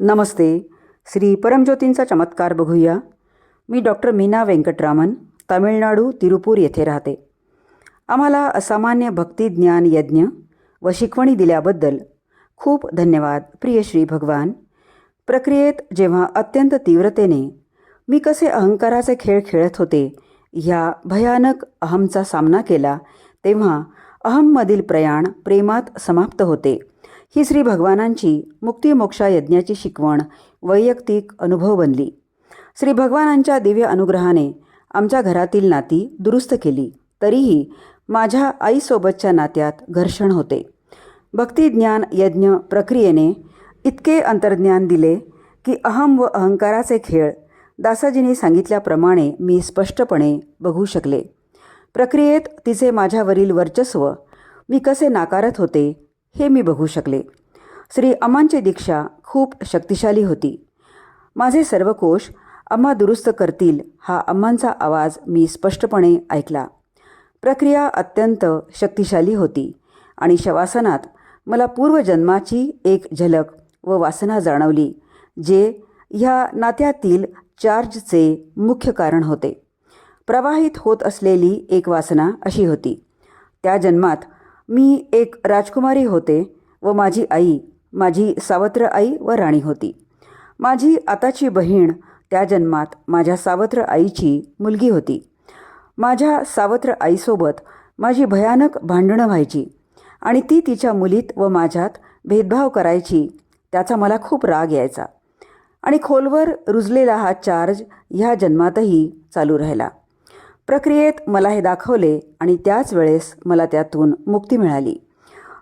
नमस्ते. श्री परमज्योतींचा चमत्कार बघूया. मी डॉक्टर मीना व्यंकटरामन तामिळनाडू तिरुपूर येथे राहते. आम्हाला असामान्य भक्ती ज्ञान यज्ञ व शिकवणी दिल्याबद्दल खूप धन्यवाद प्रिय श्री भगवान. प्रक्रियेत जेव्हा अत्यंत तीव्रतेने मी कसे अहंकाराचे खेळ खेळत होते ह्या भयानक अहमचा सामना केला तेव्हा अहममधील प्रयाण प्रेमात समाप्त होते. ही श्री भगवानांची मुक्तिमोक्षा यज्ञाची शिकवण वैयक्तिक अनुभव बनली. श्री भगवानांच्या दिव्य अनुग्रहाने आमच्या घरातील नाती दुरुस्त केली. तरीही माझ्या आईसोबतच्या नात्यात घर्षण होते. भक्तिज्ञान यज्ञ प्रक्रियेने इतके अंतर्ज्ञान दिले की अहम व अहंकाराचे खेळ दासाजींनी सांगितल्याप्रमाणे मी स्पष्टपणे बघू शकले. प्रक्रियेत तिचे माझ्यावरील वर्चस्व मी कसे नाकारत होते हे मी बघू शकले. श्री अम्मांची दीक्षा खूप शक्तिशाली होती. माझे सर्व कोश अम्मा दुरुस्त करतील हा अम्मांचा आवाज मी स्पष्टपणे ऐकला. प्रक्रिया अत्यंत शक्तिशाली होती आणि शवासनात मला पूर्वजन्माची एक झलक व वासना जाणवली जे ह्या नात्यातील चार्जचे मुख्य कारण होते. प्रवाहित होत असलेली एक वासना अशी होती. त्या जन्मात मी एक राजकुमारी होते व माझी आई माझी सावत्र आई व राणी होती. माझी आताची बहीण त्या जन्मात माझ्या सावत्र आईची मुलगी होती. माझ्या सावत्र आईसोबत माझी भयानक भांडणं व्हायची आणि ती तिच्या मुलीत व माझ्यात भेदभाव करायची त्याचा मला खूप राग यायचा. आणि खोलवर रुजलेला हा चार्ज ह्या जन्मातही चालू राहिला. प्रक्रियेत मला हे दाखवले आणि त्याच वेळेस मला त्यातून मुक्ती मिळाली.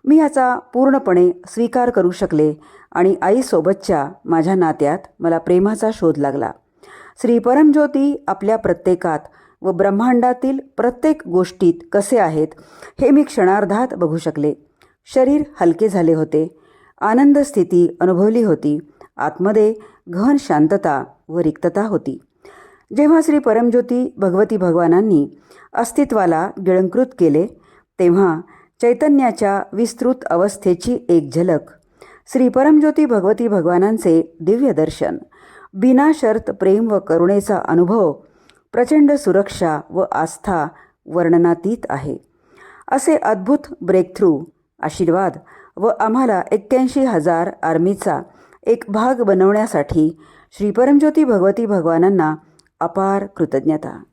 मी याचा पूर्णपणे स्वीकार करू शकले आणि आईसोबतच्या माझ्या नात्यात मला प्रेमाचा शोध लागला. श्री परमज्योती आपल्या प्रत्येकात व ब्रह्मांडातील प्रत्येक गोष्टीत कसे आहेत हे मी क्षणार्धात बघू शकले. शरीर हलके झाले होते आनंद स्थिती अनुभवली होती आतमध्ये घन शांतता व रिक्तता होती. जेव्हा श्री परमज्योती भगवती भगवानांनी अस्तित्वाला गिळंकृत केले तेव्हा चैतन्याच्या विस्तृत अवस्थेची एक झलक श्री परमज्योती भगवती भगवानांचे दिव्य दर्शन बिनाशर्त प्रेम व करुणेचा अनुभव प्रचंड सुरक्षा व आस्था वर्णनातीत आहे. असे अद्भुत ब्रेकथ्रू आशीर्वाद व आम्हाला एक्क्याऐंशी हजार आर्मीचा एक भाग बनवण्यासाठी श्री परमज्योती भगवती भगवानांना अपार कृतज्ञता.